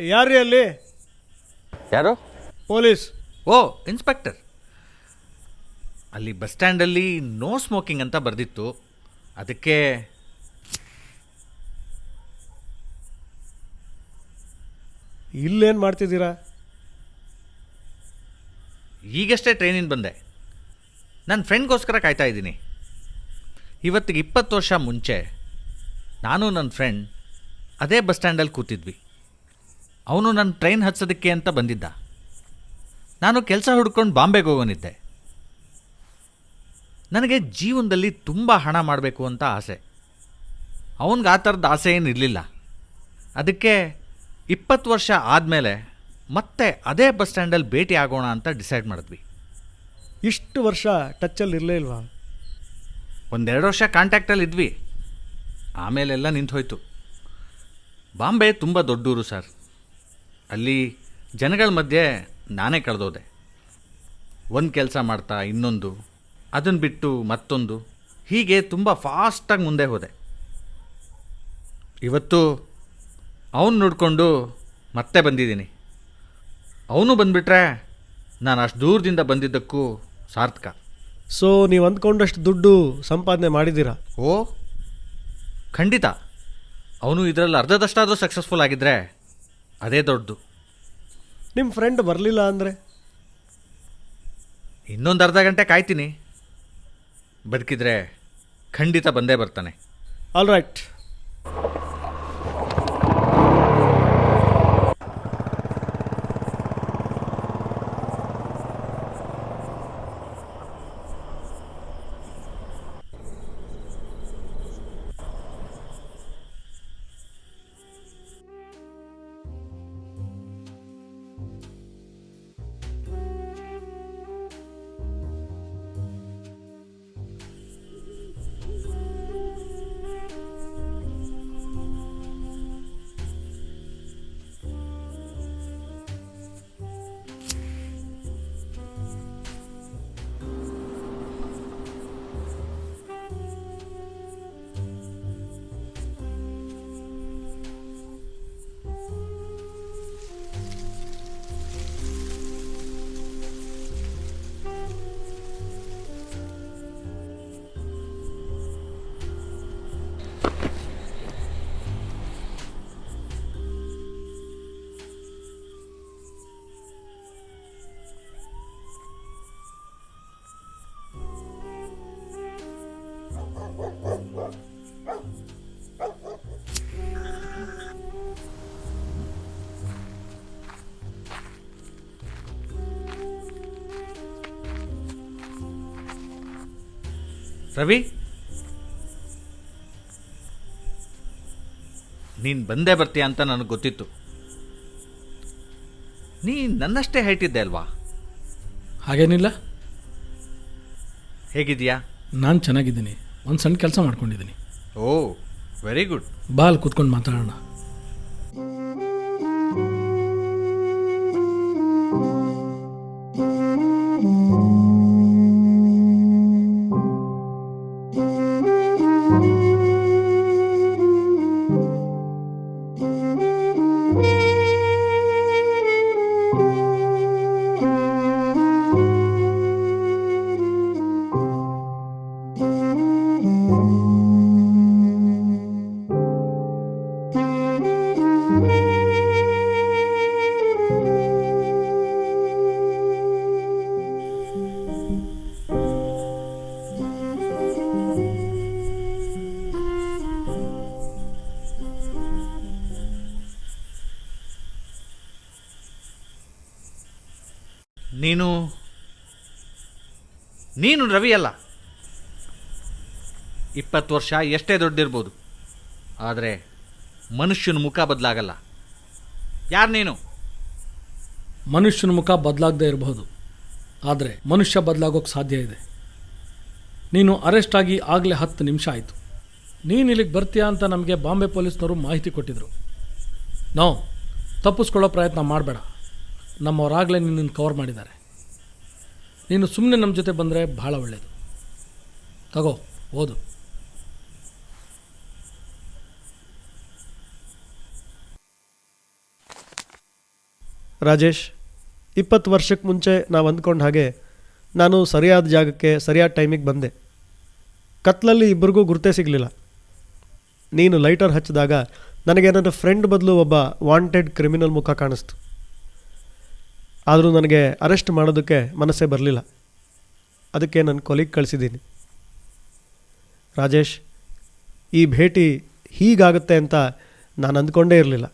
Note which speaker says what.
Speaker 1: ಯಾರ್ರೀ ಅಲ್ಲಿ?
Speaker 2: ಯಾರು?
Speaker 1: ಪೊಲೀಸ್.
Speaker 3: ಓ ಇನ್ಸ್ಪೆಕ್ಟರ್. ಅಲ್ಲಿ ಬಸ್ ಸ್ಟ್ಯಾಂಡಲ್ಲಿ ನೋ ಸ್ಮೋಕಿಂಗ್ ಅಂತ ಬರೆದಿತ್ತು. ಅದಕ್ಕೆ
Speaker 1: ಇಲ್ಲೇನು ಮಾಡ್ತಿದ್ದೀರಾ?
Speaker 3: ಈಗಷ್ಟೇ ಟ್ರೈನಿಂದ ಬಂದೆ. ನನ್ನ ಫ್ರೆಂಡ್ಗೋಸ್ಕರ ಕಾಯ್ತಾ ಇದ್ದೀನಿ. ಇವತ್ತಿಗೆ ಇಪ್ಪತ್ತು ವರ್ಷ ಮುಂಚೆ ನಾನು ನನ್ನ ಫ್ರೆಂಡ್ ಅದೇ ಬಸ್ ಸ್ಟ್ಯಾಂಡಲ್ಲಿ ಕೂತಿದ್ವಿ. ಅವನು ನನ್ನ ಟ್ರೈನ್ ಹತ್ಸೋದಕ್ಕೆ ಅಂತ ಬಂದಿದ್ದ. ನಾನು ಕೆಲಸ ಹುಡ್ಕೊಂಡು ಬಾಂಬೆಗೆ ಹೋಗೋನಿದ್ದೆ. ನನಗೆ ಜೀವನದಲ್ಲಿ ತುಂಬ ಹಣ ಮಾಡಬೇಕು ಅಂತ ಆಸೆ. ಅವನಿಗೆ ಆ ಥರದ ಆಸೆ ಏನು ಇರಲಿಲ್ಲ. ಅದಕ್ಕೆ ಇಪ್ಪತ್ತು ವರ್ಷ ಆದಮೇಲೆ ಮತ್ತೆ ಅದೇ ಬಸ್ ಸ್ಟ್ಯಾಂಡಲ್ಲಿ ಭೇಟಿ ಆಗೋಣ ಅಂತ ಡಿಸೈಡ್ ಮಾಡಿದ್ವಿ.
Speaker 1: ಇಷ್ಟು ವರ್ಷ ಟಚ್ಚಲ್ಲಿ ಇರಲೇ ಇಲ್ವಾ?
Speaker 3: ಒಂದೆರಡು ವರ್ಷ ಕಾಂಟ್ಯಾಕ್ಟಲ್ಲಿ ಇದ್ವಿ. ಆಮೇಲೆಲ್ಲ ನಿಂತು ಹೋಯ್ತು ಬಾಂಬೆ ತುಂಬ ದೊಡ್ಡೂರು ಸರ್. ಅಲ್ಲಿ ಜನಗಳ ಮಧ್ಯೆ ನಾನೇ ಕಳೆದೋದೆ. ಒಂದು ಕೆಲಸ ಮಾಡ್ತಾ ಇನ್ನೊಂದು ಅದನ್ನು ಬಿಟ್ಟು ಮತ್ತೊಂದು ಹೀಗೆ ತುಂಬ ಫಾಸ್ಟಾಗಿ ಮುಂದೆ ಹೋದೆ. ಇವತ್ತು ಅವನು ನೋಡಿಕೊಂಡು ಮತ್ತೆ ಬಂದಿದ್ದೀನಿ. ಅವನು ಬಂದುಬಿಟ್ರೆ ನಾನು ಅಷ್ಟು ದೂರದಿಂದ ಬಂದಿದ್ದಕ್ಕೂ ಸಾರ್ಥಕ.
Speaker 1: ಸೊ ನೀವು ಅಂದ್ಕೊಂಡಷ್ಟು ದುಡ್ಡು ಸಂಪಾದನೆ ಮಾಡಿದ್ದೀರಾ?
Speaker 3: ಓ ಖಂಡಿತ. ಅವನು ಇದರಲ್ಲಿ ಅರ್ಧದಷ್ಟಾದರೂ ಸಕ್ಸಸ್ಫುಲ್ ಆಗಿದ್ದರೆ ಅದೇ ದೊಡ್ಡದು.
Speaker 1: ನಿಮ್ಮ ಫ್ರೆಂಡ್ ಬರಲಿಲ್ಲ ಅಂದರೆ?
Speaker 3: ಇನ್ನೊಂದು ಅರ್ಧ ಗಂಟೆ ಕಾಯ್ತೀನಿ. ಬದುಕಿದ್ರೆ ಖಂಡಿತ ಬಂದೇ ಬರ್ತಾನೆ.
Speaker 1: All right
Speaker 3: Ravi? ನೀನು ಬಂದೇ ಬರ್ತೀಯ ಅಂತ ನನಗೆ ಗೊತ್ತಿತ್ತು. ನೀ ನನ್ನಷ್ಟೇ ಹೇಳ್ತಿದ್ದೆ ಅಲ್ವಾ?
Speaker 4: ಹಾಗೇನಿಲ್ಲ.
Speaker 3: ಹೇಗಿದೆಯಾ
Speaker 4: ನಾನು ಚೆನ್ನಾಗಿದ್ದೀನಿ. ಒಂದು ಸಣ್ಣ ಕೆಲಸ ಮಾಡ್ಕೊಂಡಿದ್ದೀನಿ.
Speaker 3: ಓ ವೆರಿ ಗುಡ್
Speaker 4: ಬಾಲ್ ಅಲ್ಲಿ ಕೂತ್ಕೊಂಡು ಮಾತಾಡೋಣ.
Speaker 3: ನೀನು ನೀನು ರವಿ ಅಲ್ಲ ಇಪ್ಪತ್ತು ವರ್ಷ ಎಷ್ಟೇ ದೊಡ್ಡಿರ್ಬೋದು. ಆದರೆ ಮನುಷ್ಯನ ಮುಖ ಬದಲಾಗಲ್ಲ. ಯಾರು ನೀನು?
Speaker 4: ಮನುಷ್ಯನ ಮುಖ ಬದಲಾಗದೇ ಇರಬಹುದು. ಆದರೆ ಮನುಷ್ಯ ಬದಲಾಗೋಕ್ಕೆ ಸಾಧ್ಯ ಇದೆ. ನೀನು ಅರೆಸ್ಟ್ ಆಗಿ ಆಗಲೇ ಹತ್ತು ನಿಮಿಷ ಆಯಿತು. ನೀನು ಇಲ್ಲಿಗೆ ಬರ್ತೀಯಾ ಅಂತ ನಮಗೆ ಬಾಂಬೆ ಪೊಲೀಸ್ನವರು ಮಾಹಿತಿ ಕೊಟ್ಟಿದ್ದರು ನಾವು ತಪ್ಪಿಸ್ಕೊಳ್ಳೋ ಪ್ರಯತ್ನ ಮಾಡಬೇಡ. ನಮ್ಮವರಾಗಲೇ ನಿನ್ನನ್ನು ಕವರ್ ಮಾಡಿದ್ದಾರೆ. ನೀನು ಸುಮ್ಮನೆ ನಮ್ಮ ಜೊತೆ ಬಂದರೆ ಭಾಳ ಒಳ್ಳೆಯದು ತಗೋ, ಓದು.
Speaker 1: ರಾಜೇಶ್, ಇಪ್ಪತ್ತು ವರ್ಷಕ್ಕೆ ಮುಂಚೆ ನಾವು ಅಂದ್ಕೊಂಡ ಹಾಗೆ ನಾನು ಸರಿಯಾದ ಜಾಗಕ್ಕೆ ಸರಿಯಾದ ಟೈಮಿಗೆ ಬಂದೆ. ಕತ್ಲಲ್ಲಿ ಇಬ್ಬರಿಗೂ ಗುರುತೇ ಸಿಗಲಿಲ್ಲ. ನೀನು ಲೈಟರ್ ಹಚ್ಚಿದಾಗ ನನಗೆ ನನ್ನ ಫ್ರೆಂಡ್ ಬದಲು ಒಬ್ಬ ವಾಂಟೆಡ್ ಕ್ರಿಮಿನಲ್ ಮುಖ ಕಾಣಿಸ್ತು. ಆದರೂ ನನಗೆ ಅರೆಸ್ಟ್ ಮಾಡೋದಕ್ಕೆ ಮನಸ್ಸೇ ಬರಲಿಲ್ಲ. ಅದಕ್ಕೆ ನನ್ನ ಕೊಲಿಗೆ ಕಳಿಸಿದ್ದೀನಿ. ರಾಜೇಶ್, ಈ ಭೇಟಿ ಹೀಗಾಗುತ್ತೆ ಅಂತ ನಾನು ಅಂದ್ಕೊಂಡೇ ಇರಲಿಲ್ಲ.